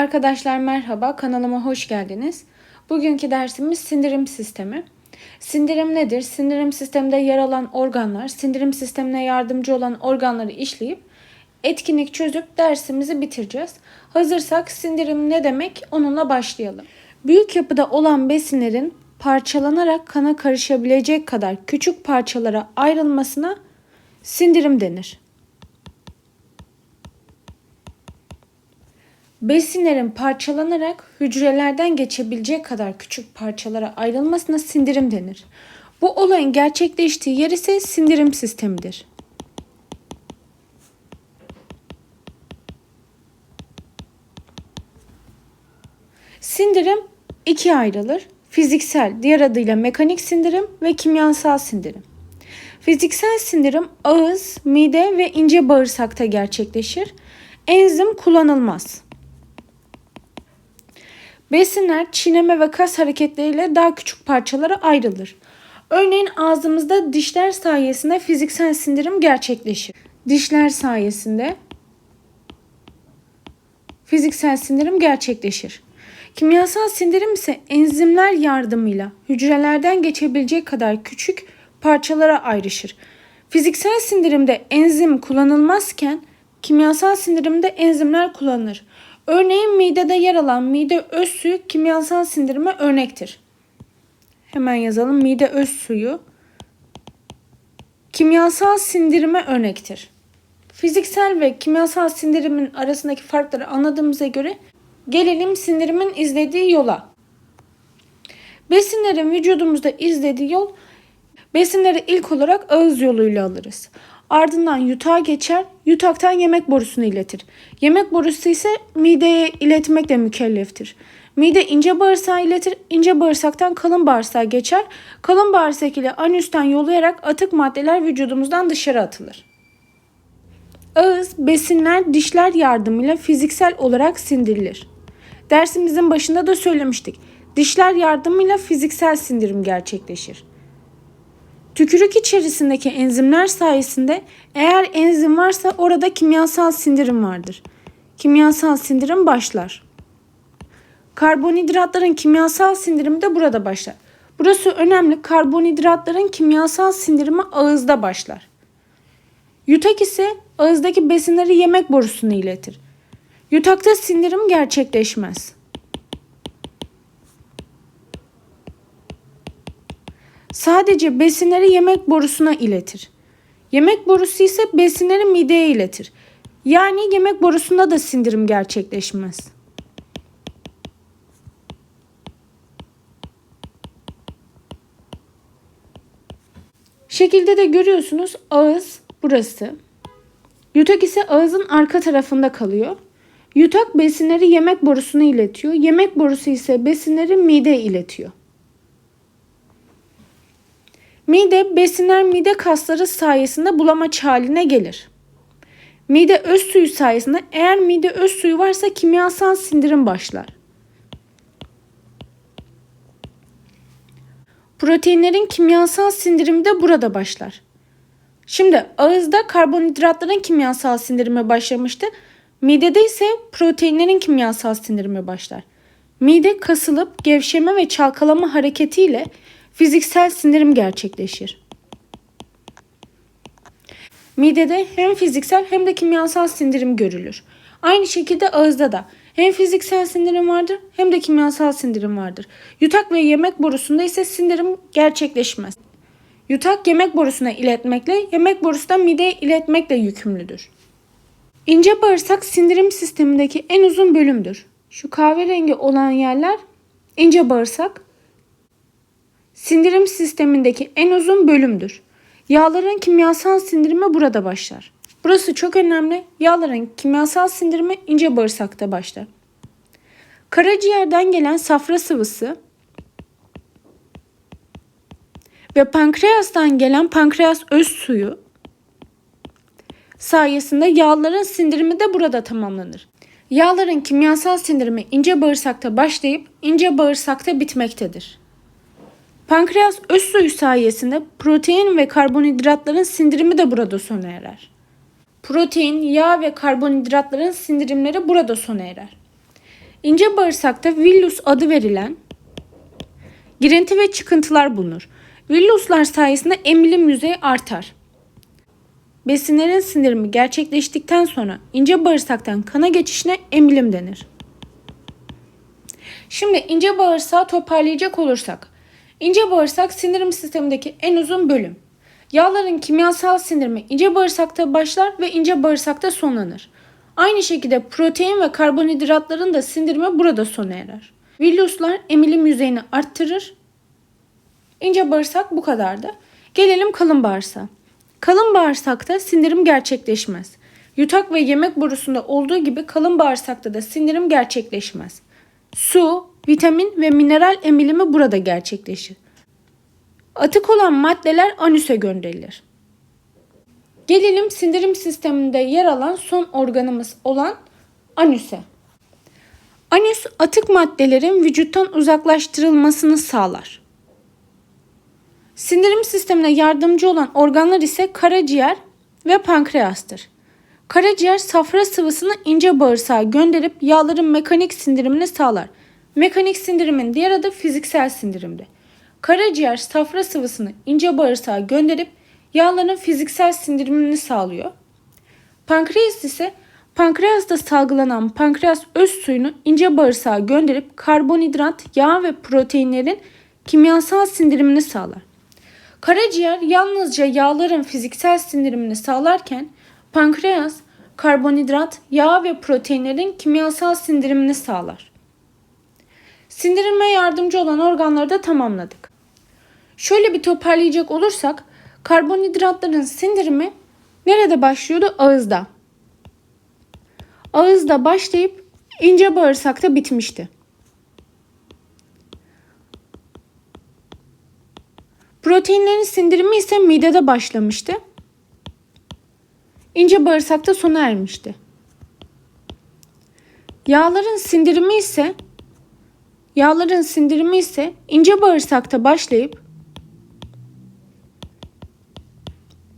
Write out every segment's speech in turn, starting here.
Arkadaşlar merhaba, kanalıma hoş geldiniz. Bugünkü dersimiz sindirim sistemi. Sindirim nedir? Sindirim sisteminde yer alan organlar, sindirim sistemine yardımcı olan organları işleyip etkinlik çözüp dersimizi bitireceğiz. Hazırsak sindirim ne demek onunla başlayalım. Büyük yapıda olan besinlerin parçalanarak kana karışabilecek kadar küçük parçalara ayrılmasına sindirim denir. Besinlerin parçalanarak hücrelerden geçebilecek kadar küçük parçalara ayrılmasına sindirim denir. Bu olayın gerçekleştiği yer ise sindirim sistemidir. Sindirim ikiye ayrılır. Fiziksel, diğer adıyla mekanik sindirim ve kimyasal sindirim. Fiziksel sindirim ağız, mide ve ince bağırsakta gerçekleşir. Enzim kullanılmaz. Besinler çiğneme ve kas hareketleriyle daha küçük parçalara ayrılır. Örneğin ağzımızda dişler sayesinde fiziksel sindirim gerçekleşir. Dişler sayesinde fiziksel sindirim gerçekleşir. Kimyasal sindirim ise enzimler yardımıyla hücrelerden geçebilecek kadar küçük parçalara ayrışır. Fiziksel sindirimde enzim kullanılmazken kimyasal sindirimde enzimler kullanılır. Örneğin midede yer alan mide öz suyu kimyasal sindirime örnektir. Hemen yazalım mide öz suyu kimyasal sindirime örnektir. Fiziksel ve kimyasal sindirimin arasındaki farkları anladığımıza göre gelelim sindirimin izlediği yola. Besinlerin vücudumuzda izlediği yol besinleri ilk olarak ağız yoluyla alırız. Ardından yutağa geçer, yutaktan yemek borusunu iletir. Yemek borusu ise mideye iletmekle mükelleftir. Mide ince bağırsağı iletir, ince bağırsaktan kalın bağırsağa geçer. Kalın bağırsak ile anüsten yolayarak atık maddeler vücudumuzdan dışarı atılır. Ağız, besinler, dişler yardımıyla fiziksel olarak sindirilir. Dersimizin başında da söylemiştik. Dişler yardımıyla fiziksel sindirim gerçekleşir. Tükürük içerisindeki enzimler sayesinde eğer enzim varsa orada kimyasal sindirim vardır. Kimyasal sindirim başlar. Karbonhidratların kimyasal sindirimi de burada başlar. Burası önemli. Karbonhidratların kimyasal sindirimi ağızda başlar. Yutak ise ağızdaki besinleri yemek borusuna iletir. Yutakta sindirim gerçekleşmez. Sadece besinleri yemek borusuna iletir. Yemek borusu ise besinleri mideye iletir. Yani yemek borusunda da sindirim gerçekleşmez. Şekilde de görüyorsunuz ağız burası. Yutak ise ağızın arka tarafında kalıyor. Yutak besinleri yemek borusuna iletiyor. Yemek borusu ise besinleri mideye iletiyor. Mide besinler mide kasları sayesinde bulamaç haline gelir. Mide öz suyu sayesinde eğer mide öz suyu varsa kimyasal sindirim başlar. Proteinlerin kimyasal sindirimi de burada başlar. Şimdi ağızda karbonhidratların kimyasal sindirimi başlamıştı. Midede ise proteinlerin kimyasal sindirimi başlar. Mide kasılıp gevşeme ve çalkalama hareketiyle fiziksel sindirim gerçekleşir. Midede hem fiziksel hem de kimyasal sindirim görülür. Aynı şekilde ağızda da hem fiziksel sindirim vardır hem de kimyasal sindirim vardır. Yutak ve yemek borusunda ise sindirim gerçekleşmez. Yutak yemek borusuna iletmekle, yemek borusu da mideye iletmekle yükümlüdür. İnce bağırsak sindirim sistemindeki en uzun bölümdür. Şu kahverengi olan yerler ince bağırsak, sindirim sistemindeki en uzun bölümdür. Yağların kimyasal sindirimi burada başlar. Burası çok önemli. Yağların kimyasal sindirimi ince bağırsakta başlar. Karaciğerden gelen safra sıvısı ve pankreastan gelen pankreas öz suyu sayesinde yağların sindirimi de burada tamamlanır. Yağların kimyasal sindirimi ince bağırsakta başlayıp ince bağırsakta bitmektedir. Pankreas öz suyu sayesinde protein ve karbonhidratların sindirimi de burada sona erer. Protein, yağ ve karbonhidratların sindirimleri burada sona erer. İnce bağırsakta villus adı verilen girinti ve çıkıntılar bulunur. Villuslar sayesinde emilim yüzeyi artar. Besinlerin sindirimi gerçekleştikten sonra ince bağırsaktan kana geçişine emilim denir. Şimdi ince bağırsağı toparlayacak olursak. İnce bağırsak sindirim sistemindeki en uzun bölüm. Yağların kimyasal sindirimi ince bağırsakta başlar ve ince bağırsakta sonlanır. Aynı şekilde protein ve karbonhidratların da sindirimi burada sona erer. Villuslar emilim yüzeyini arttırır. İnce bağırsak bu kadardı. Gelelim kalın bağırsağa. Kalın bağırsakta sindirim gerçekleşmez. Yutak ve yemek borusunda olduğu gibi kalın bağırsakta da sindirim gerçekleşmez. Su, vitamin ve mineral emilimi burada gerçekleşir. Atık olan maddeler anüse gönderilir. Gelelim sindirim sisteminde yer alan son organımız olan anüse. Anüs atık maddelerin vücuttan uzaklaştırılmasını sağlar. Sindirim sistemine yardımcı olan organlar ise karaciğer ve pankreastır. Karaciğer safra sıvısını ince bağırsağa gönderip yağların mekanik sindirimini sağlar. Mekanik sindirimin diğer adı fiziksel sindirimdi. Karaciğer safra sıvısını ince bağırsağa gönderip yağların fiziksel sindirimini sağlıyor. Pankreas ise pankreasta salgılanan pankreas öz suyunu ince bağırsağa gönderip karbonhidrat, yağ ve proteinlerin kimyasal sindirimini sağlar. Karaciğer yalnızca yağların fiziksel sindirimini sağlarken pankreas karbonhidrat, yağ ve proteinlerin kimyasal sindirimini sağlar. Sindirime yardımcı olan organları da tamamladık. Şöyle bir toparlayacak olursak karbonhidratların sindirimi nerede başlıyordu? Ağızda. Ağızda başlayıp ince bağırsakta bitmişti. Proteinlerin sindirimi ise midede başlamıştı. İnce bağırsakta sona ermişti. Yağların sindirimi ise yağların sindirimi ise ince bağırsakta başlayıp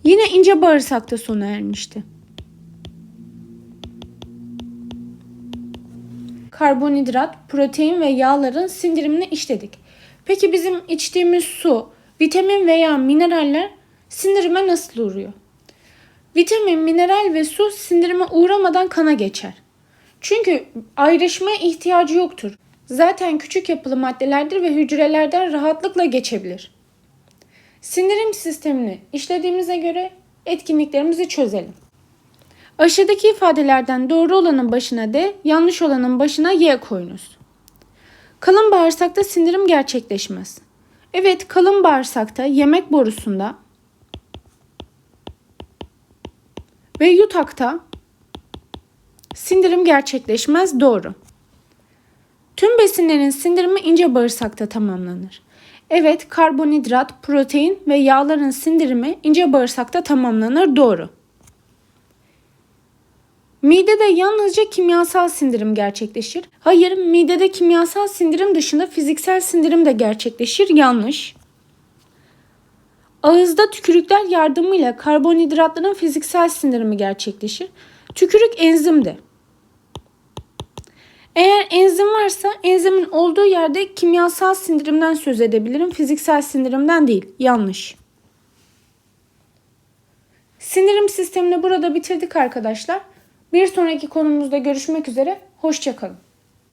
yine ince bağırsakta sona ermişti. Karbonhidrat, protein ve yağların sindirimini işledik. Peki bizim içtiğimiz su, vitamin veya mineraller sindirime nasıl uğruyor? Vitamin, mineral ve su sindirime uğramadan kana geçer. Çünkü ayrışmaya ihtiyacı yoktur. Zaten küçük yapılı maddelerdir ve hücrelerden rahatlıkla geçebilir. Sindirim sistemini işlediğimize göre etkinliklerimizi çözelim. Aşağıdaki ifadelerden doğru olanın başına D, yanlış olanın başına Y koyunuz. Kalın bağırsakta sindirim gerçekleşmez. Evet, kalın bağırsakta yemek borusunda ve yutakta sindirim gerçekleşmez doğru. Besinlerin sindirimi ince bağırsakta tamamlanır. Evet, karbonhidrat, protein ve yağların sindirimi ince bağırsakta tamamlanır doğru. Midede yalnızca kimyasal sindirim gerçekleşir. Hayır, midede kimyasal sindirim dışında fiziksel sindirim de gerçekleşir. Yanlış. Ağızda tükürükler yardımıyla karbonhidratların fiziksel sindirimi gerçekleşir. Tükürük enzimdir. Eğer enzim varsa enzimin olduğu yerde kimyasal sindirimden söz edebilirim. Fiziksel sindirimden değil. Yanlış. Sindirim sistemini burada bitirdik arkadaşlar. Bir sonraki konumuzda görüşmek üzere. Hoşçakalın.